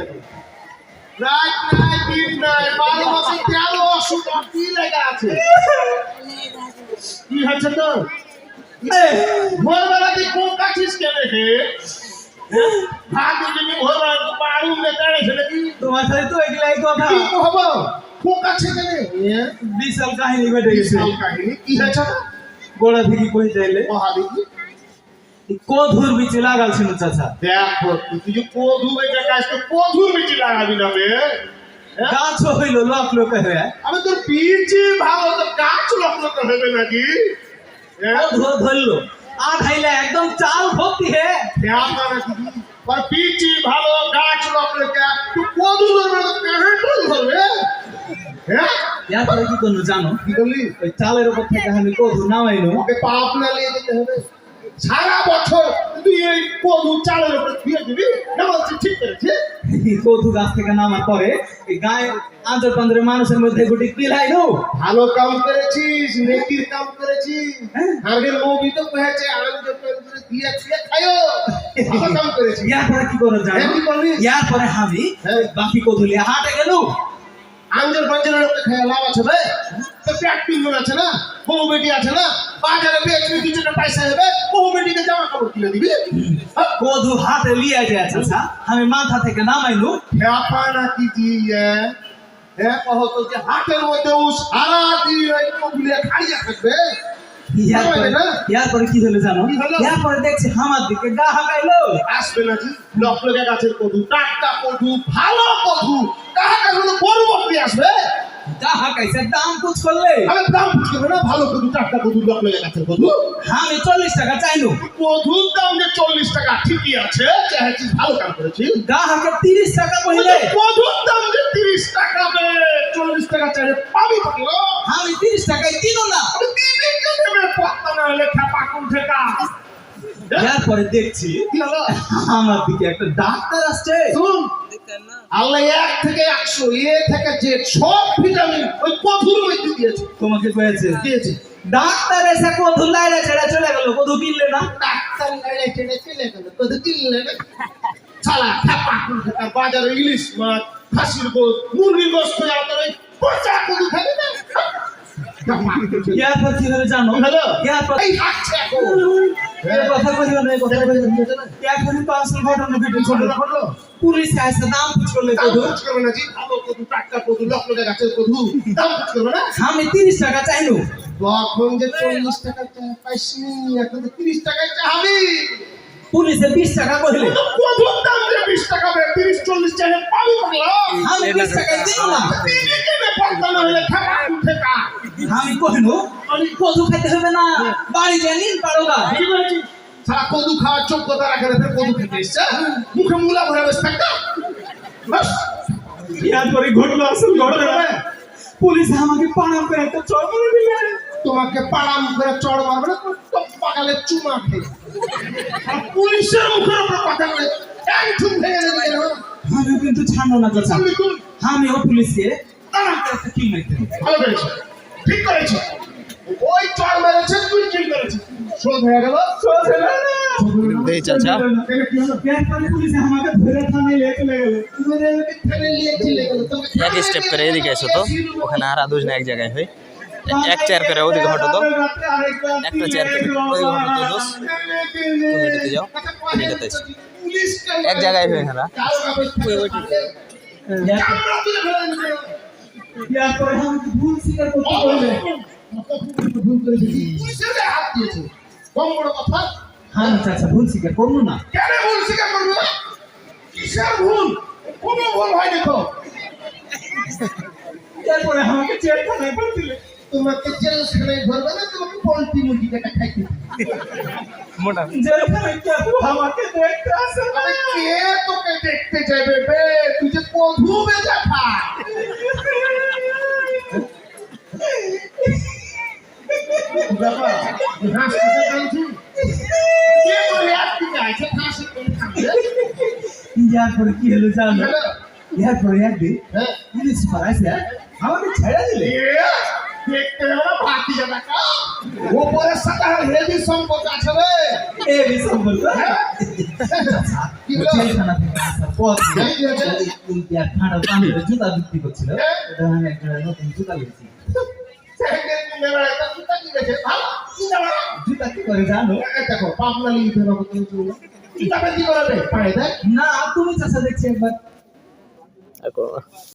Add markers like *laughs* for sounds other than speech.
রাখতে পারি রাত নাই দিন নাই বারো বছর তেরো অসুখ কি লেগে আছে? কি হচ্ছে তো ভোরবেলা তুই কোন কাছিস কেন হে ভাগ যদি ভোরবেলা পাড়ু মেটাড়ে ছেলে কি তোমার সাথে তো এগুলাই কথা। কি হব কোন কাছে কেন বিশাল কাহিনী ঘটে গেছে। বিশাল কাহিনী কি হয়েছে? গোড়া থেকে কই চাইলে মহাদেবী কধুর বিচে লাগাল ছিল চাচা। দেখো তুই যে কধু বেটা কাজ তো কধু মিটি লাগাবি না বে। হ্যাঁ? গাছ হইল লোক লোক হয়ে। আমি তোর পিছি ভালো তো গাছ লক্ষ্য তো হবে নাকি? হ্যাঁ? কধু ধরলো। আর খাইলে একদম চাল ভর্তি হে। নাকি আর পিছি ভালো গাছ লক্ষ্য কে তুই কধু ধরবে তো তোর ধরবে। হ্যাঁ? ইয়ার পরে কি করল জানো? কি বললি ওই চালের উপর থেকে আমি কধু নামাইলো ওকে পাপ না নিয়ে যেতে হবে। সারা বছর তুই এই কধু চালের উপরে ধুয়ে দিবি না বলছি ঠিক করেছে *laughs* কধু গাছ থেকে নামার পরে এই গায়ে আঞ্চল পাঞ্জরের মানুষের মধ্যে গুটি পিলাইলো ভালো কাম করেছিস নেকির কাম করেছিস। হ্যাঁ। আগের নবী তো কহেছে আনন্দ করে দিয়ে দিয়ে খায়ো ভালো কাম করেছিস। *laughs* ইয়ার পরে কি করল জানো? হ্যাঁ, কি করলি? ইয়ার পরে আমি হ্যাঁ। বাকি কধুলি হাটে গেল আঞ্জর পাঞ্জরের লোকে খেয়ে লাভ আছে রে তো পেট পিঙ্গন আছে না? বউ বেটি আছে না? বাজারে বেচবি কিছুটা পয়সা হবে বউ বেটিকে জামা কাপড় কিনে দিবি। হাতে লিয়ে যায় আমি মাথা থেকে নামাইলো খ্যাপা না কি দিয়ে হ্যাঁ কহ তো যে হাটের মধ্যে ও সারা দিন ওই কবুলিয়ে খাইয়া থাকবে কি হলো জানো? দেখছি আমার দিকে গা হাঁকাইলো। আসবে নাকি লক্ষলেখা গাছের কদু টাটকা কদু ভালো কদু। কাহা কাছে বড় বকরি আসবে? দাম করলে? আমি দাম না ভালো কদু টাটকা কদু লক্ষলেখা গাছের কদু আমি চল্লিশ টাকা চাইলো কদুর দাম যে চল্লিশ টাকা ঠিকই আছে ভালো কাম করেছিস। তিরিশ টাকা কদুর দাম যে তিরিশ টাকা বে চল্লিশ টাকা চাইলে পাবি পাগল আমি তিরিশ টাকায় কিনো না। আমি দিবি কে দেবে না হলে খেপা কোন ঠেকা? ইয়ার পরে দেখছি আমার দিকে একটা ডাক্তার আসছে। শুন আল্লাহ এক থেকে একশো এ থেকে যে সব ভিটামিন ওই কঠোর মধ্যে দিয়েছে। তোমাকে কয়েছে। দিয়েছে। ডাক্তার এসে কধু লাইরা ছেড়ে চলে গেল কধু কিনলে না? ডাক্তার টেনে চলে গেল কত কিনলে না? ছালা কুলখাতা বাজারে ইলিশ মাছ খাসির গোস মুরগির গোস করে আপনার ওই পচা কদু খাবে না? জানো? হ্যালো? এই এখন। ঘটলো পুলিশ আসছে দাম পুছ করলে আমি তিরিশ টাকা চাইলো। তখন যে চল্লিশ টাকা পাইছি এখন তিরিশ টাকায় চাহাবি পুলিশে বিশ টাকা কইলে। কদুর দাম যে বিশ টাকা বে তিরিশ চল্লিশ টাকা পাবি পাগলা আমি বিশ টাকায় দিল না। দিবি কেনে পড়তা হলে খাবা ঠেকা। আমি কহিনো কদু খাইতে হবে না। বাড়ি যাই নিন পারো না সারা কদু খাওয়ার যোগ্যতা রাখে ফের কদু খেতে এসছে মুখে মুলা ভরে বসে থাকতা পরে ঘটলো আসল ঘটনা। পুলিশ আমাকে পানাম করে একটা চড় মেরে দিলে। তোমাকে পাড়াম করে চড় মারবে না তো পাকালে চুমা খেয়ে। পুলিশের মুখের উপর কথা বলে এক ঠুম ভেঙে দেবে আমি কিন্তু ছাড়লো না আমিও পুলিশকে তারা ভালো করেছ। ঠিক করেছ। ওই চড় মেরেছে তুই কি করেছিস শোধ হয়ে গেল। শোধ হয়ে গেল দেই চাচা। পুলিশ আমাকে ধরে থানায় নিয়ে চলে গেল এক স্টেপ করে এদিকে এসো তো। ওখানে আর দুজন এক জায়গায় হয়। এক চেয়ার করে ওদিকে হটো তো। একটা চেয়ার করে ওদিকে হটো তো দোষ তুমি এটাতে যাও। এটাতে এসো। এক জায়গায় হয়ে এখানে। ইয়ারপরে আমাকে ভুল স্বীকার করতে বললে কম বড় কথা। হ্যাঁ চাচা ভুল স্বীকার করব না। কেন ভুল স্বীকার করবে না? কিসের ভুল? কোনো ভুল হয় দেখো তারপরে আমাকে চেয়ারখানায় তোমাকে জেলখানায় ধরবে না তোমাকে পোল্ট্রি মুরগি কেটে খাইতে মোটা। জেলখানায় কেউ আমাকে দেখতে আসে না। আরে কে তোকে দেখতে যাবে বে? তুই যে কধু বেজা বাবা হাসতে কাঁদছি কে করে আসতে চাইছে হাসি করে কাঁদছে ইয়ারপরে কি হলো জানো? হ্যালো? ইয়ারপরে একদিন হ্যাঁ। পুলিশ পালাইছে আমাকে ছেড়ে দিলে। দেখতে হবে ভাতি যাবে কা ওপরের সাথে হেভি সম্পর্ক আছে রে। এই সম্পর্ক? হ্যাঁ। হলো? পথে হ্যাঁ, জুতা বিক্রি করছিল। হ্যাঁ। একটা নতুন জুতা নিয়েছি জুতা কি কি করে জানো দেখো, পাবনা লিখতে হবে কিন্তু। জুতা বেশি করাবে, পায়ে দেয়। না তুমি চাষা দেখছি একবার।